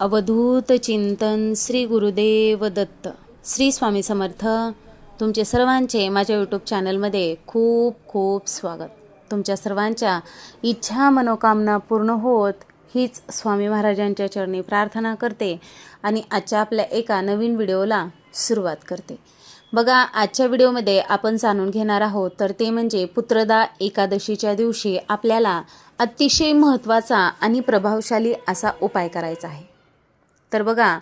अवधूत चिंतन श्री गुरुदेव दत्त. श्री स्वामी समर्थ तुमचे सर्वांचे माझ्या यूट्यूब चॅनलमध्ये खूप खूप स्वागत. तुमच्या सर्वांच्या इच्छा मनोकामना पूर्ण होत हीच स्वामी महाराजांच्या चरणी प्रार्थना करते आणि आजच्या आपल्या एका नवीन व्हिडिओला सुरुवात करते. बघा आजच्या व्हिडिओमध्ये आपण जाणून घेणार आहोत तर ते म्हणजे पुत्रदा एकादशीच्या दिवशी आपल्याला अतिशय महत्त्वाचा आणि प्रभावशाली असा उपाय करायचा आहे. तर बघा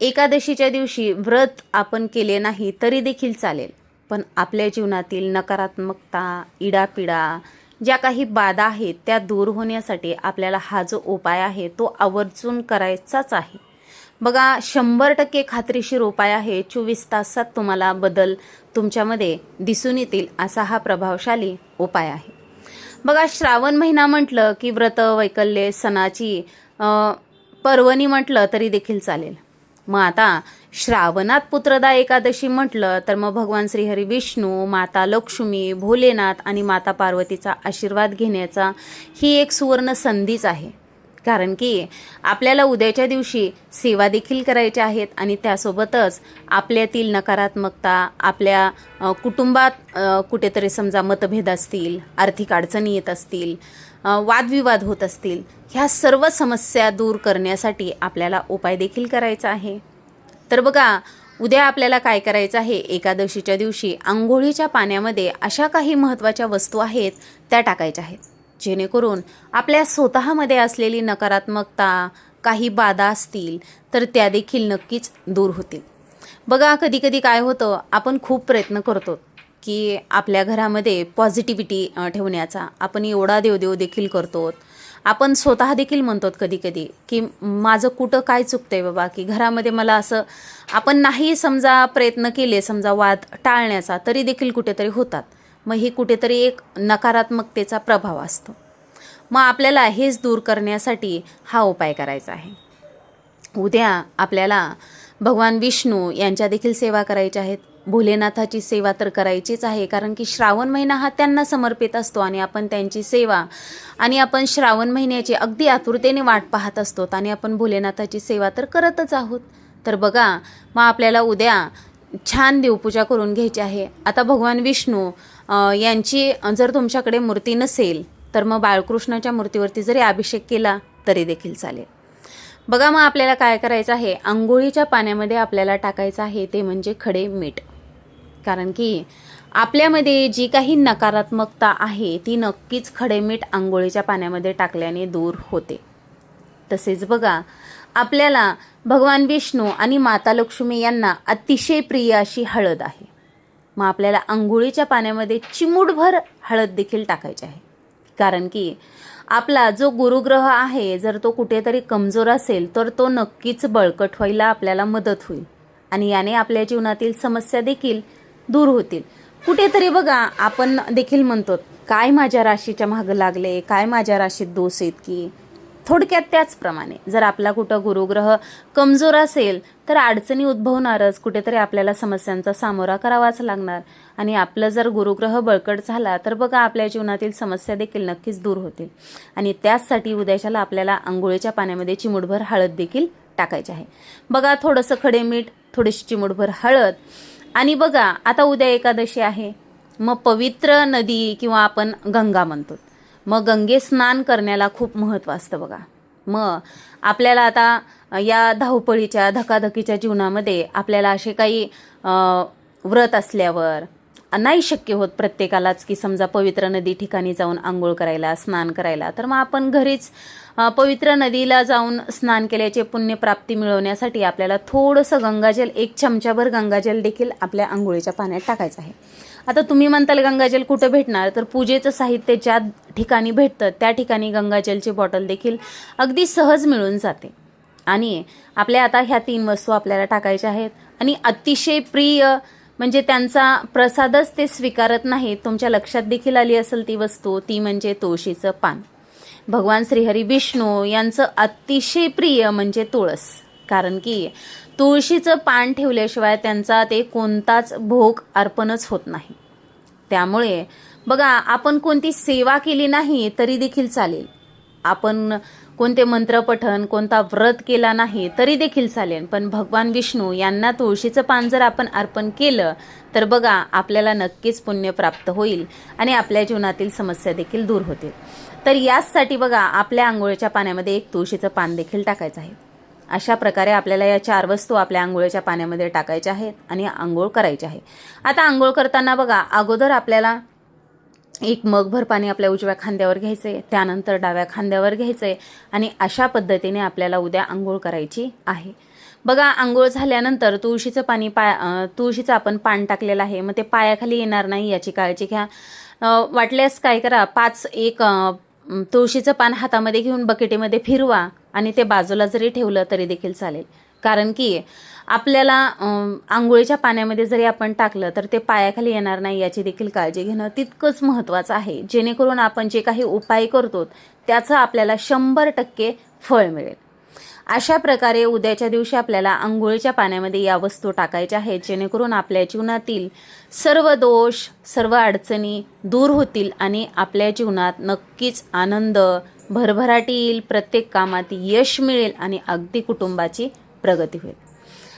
एकादशीच्या दिवशी व्रत आपण केले नाही तरी देखील चालेल. पण आपल्या जीवनातील नकारात्मकता इडापिडा ज्या काही बाधा आहेत त्या दूर होण्यासाठी आपल्याला हा जो उपाय आहे तो आवर्जून करायचाच आहे. बघा शंभर टक्के खात्रीशीर उपाय आहे. चोवीस तासात तुम्हाला बदल तुमच्यामध्ये दिसून येतील असा हा प्रभावशाली उपाय आहे. बघा श्रावण महिना म्हटलं की व्रत वैकल्य सणाची पर्वणी म्हटलं तरी देखील चालेल. मग आता श्रावणात पुत्रदा एकादशी म्हटलं तर मग भगवान श्रीहरी विष्णू माता लक्ष्मी भोलेनाथ आणि माता पार्वतीचा आशीर्वाद घेण्याचा ही एक सुवर्ण संधीच आहे. कारण की आपल्याला उद्याच्या दिवशी सेवा देखील करायच्या आहेत आणि त्यासोबतच आपल्यातील नकारात्मकता आपल्या कुटुंबात कुठेतरी समजा मतभेद असतील आर्थिक अडचणी येत असतील वादविवाद होत असतील ह्या सर्व समस्या दूर करण्यासाठी आपल्याला उपाय देखील करायचा आहे. तर बघा उद्या आपल्याला काय करायचं आहे? एकादशीच्या दिवशी आंघोळीच्या पाण्यामध्ये अशा काही महत्त्वाच्या वस्तू आहेत त्या टाकायच्या आहेत. जेणेकरून आपल्या स्वतःमध्ये असलेली नकारात्मकता काही बाधा असतील तर त्या देखील नक्कीच दूर होतील. बघा कधी कधी काय होतं आपण खूप प्रयत्न करतो. की आपल्या घरामध्ये पॉझिटिव्हिटी ठेवण्याचा. आपण एवढा देवदेव देखील करतो आपण स्वतः देखील म्हणतो कधी कधी की माझं कुठं काय चुकतंय बाबा? की घरामध्ये मला असं आपण नाही समजा प्रयत्न केले समजा वाद टाळण्याचा तरी देखील कुठेतरी होतात. मग हे कुठेतरी एक नकारात्मकतेचा प्रभाव असतो. मग आपल्याला हेच दूर करण्यासाठी हा उपाय करायचा आहे. उद्या आपल्याला भगवान विष्णू यांच्या देखील सेवा करायच्या आहेत. भोलेनाथाची सेवा तर करायचीच आहे कारण की श्रावण महिना हा त्यांना समर्पित असतो आणि आपण त्यांची सेवा आणि आपण श्रावण महिन्याची अगदी आतुरतेने वाट पाहत असतो आणि आपण भोलेनाथाची सेवा तर करतच आहोत. तर बघा मग आपल्याला उद्या छान देवपूजा करून घ्यायची आहे. आता भगवान विष्णू यांची जर तुमच्याकडे मूर्ती नसेल तर मग बाळकृष्णाच्या मूर्तीवरती जरी अभिषेक केला तरी देखील चालेल. बघा मग आपल्याला काय करायचं आहे? आंघोळीच्या पाण्यामध्ये आपल्याला टाकायचं आहे ते म्हणजे खडे मीठ. कारण की आपल्यामध्ये जी काही नकारात्मकता आहे ती नक्कीच खडेमीठ आंघोळीच्या पाण्यामध्ये टाकल्याने दूर होते. तसेच बघा आपल्याला भगवान विष्णू आणि माता लक्ष्मी यांना अतिशय प्रिय अशी हळद आहे. मग आपल्याला आंघोळीच्या पाण्यामध्ये चिमूटभर हळद देखील टाकायची आहे. कारण की आपला जो गुरुग्रह आहे जर तो कुठेतरी कमजोर असेल तर तो नक्कीच बळकट व्हायला आपल्याला मदत होईल. आणि याने आपल्या जीवनातील समस्या देखील दूर होतील. कुठेतरी बघा आपण देखील म्हणतो काय माझ्या राशीच्या मागं लागले? काय माझ्या राशीत दोष आहेत की? थोडक्यात त्याचप्रमाणे जर आपला कुठं गुरुग्रह कमजोर असेल तर अडचणी उद्भवणारच. कुठेतरी आपल्याला समस्यांचा सामोरा करावाच लागणार. आणि आपलं जर गुरुग्रह बळकट झाला तर बघा आपल्या जीवनातील समस्या देखील नक्कीच दूर होतील. आणि त्याचसाठी उद्याच्याला आपल्याला आंघोळीच्या पाण्यामध्ये चिमुटभर हळद देखील टाकायची आहे. बघा थोडंसं खडे मीठ थोडीशी चिमुटभर हळद आणि बघा आता उद्या एकादशी आहे. मग पवित्र नदी किंवा आपण गंगा म्हणतो. मग गंगे स्नान करण्याला खूप महत्त्व असतं बघा. मग आपल्याला आता या धावपळीच्या धकाधकीच्या जीवनामध्ये आपल्याला असे काही व्रत असल्यावर नाही शक्य होत प्रत्येकालाच की समजा पवित्र नदी ठिकाणी जाऊन आंघोळ करायला स्नान करायला. तर मग आपण घरीच पवित्र नदीला जाऊन स्नान केल्याचे पुण्यप्राप्ती मिळवण्यासाठी आपल्याला थोडंसं गंगाजल एक चमचाभर गंगाजल देखील आपल्या आंघोळीच्या पाण्यात टाकायचं आहे. आता तुम्ही म्हणताल गंगाजल कुठं भेटणार? तर पूजेचं साहित्य ज्या ठिकाणी भेटतं त्या ठिकाणी गंगाजलची बॉटल देखील अगदी सहज मिळून जाते. आणि आपल्या आता ह्या तीन वस्तू आपल्याला टाकायच्या आहेत. आणि अतिशय प्रिय म्हणजे त्यांचा प्रसादच ते स्वीकारत नाहीत तुमच्या लक्षात देखील आली असेल ती वस्तू. ती म्हणजे तुळशीचं पान. भगवान श्रीहरी विष्णू यांचं अतिशय प्रिय म्हणजे तुळस. कारण की तुळशीचं पान ठेवल्याशिवाय त्यांचा ते कोणताच भोग अर्पणच होत नाही. त्यामुळे बघा आपण कोणती सेवा केली नाही तरी देखील चालेल. आपण कोणते मंत्रपठन कोणता व्रत केला नाही तरी देखील चालेल. पण भगवान विष्णू यांना तुळशीचं पान जर आपण अर्पण केलं तर बघा आपल्याला नक्कीच पुण्य प्राप्त होईल आणि आपल्या जीवनातील समस्या देखील दूर होतील. तर याचसाठी बघा आपल्या आंघोळीच्या पाण्यामध्ये एक तुळशीचं पान देखील टाकायचं आहे. अशा प्रकारे आपल्याला या चार वस्तू आपल्या आंघोळीच्या पाण्यामध्ये टाकायच्या आहेत आणि आंघोळ करायची आहे. आता आंघोळ करताना बघा अगोदर आपल्याला एक मगभर पाणी आपल्या उजव्या खांद्यावर घ्यायचे त्यानंतर डाव्या खांद्यावर घ्यायचे आणि अशा पद्धतीने आपल्याला उद्या आंघोळ करायची आहे. बघा आंघोळ झाल्यानंतर तुळशीचं पाणी पाय तुळशीचं आपण पान टाकलेलं आहे मग ते पायाखाली येणार नाही याची काळजी घ्या. वाटल्यास काय करा पाच एक तुळशीचं पान हातामध्ये घेऊन बकेटीमध्ये फिरवा आणि ते बाजूला जरी ठेवलं तरी देखील चालेल. कारण की आपल्याला आंघोळीच्या पाण्यामध्ये जरी आपण टाकलं तर ते पायाखाली येणार नाही याची देखील काळजी घेणं तितकंच महत्त्वाचं आहे. जेणेकरून आपण जे काही उपाय करतो त्याचं आपल्याला शंभर टक्के फळ मिळेल. अशा प्रकारे उद्याच्या दिवशी आपल्याला आंघोळीच्या पाण्यामध्ये या वस्तू टाकायच्या आहेत जेणेकरून आपल्या जीवनातील सर्व दोष सर्व अडचणी दूर होतील आणि आपल्या जीवनात नक्कीच आनंद भरभराटी येईल प्रत्येक कामात यश मिळेल आणि अगदी कुटुंबाची प्रगती होईल.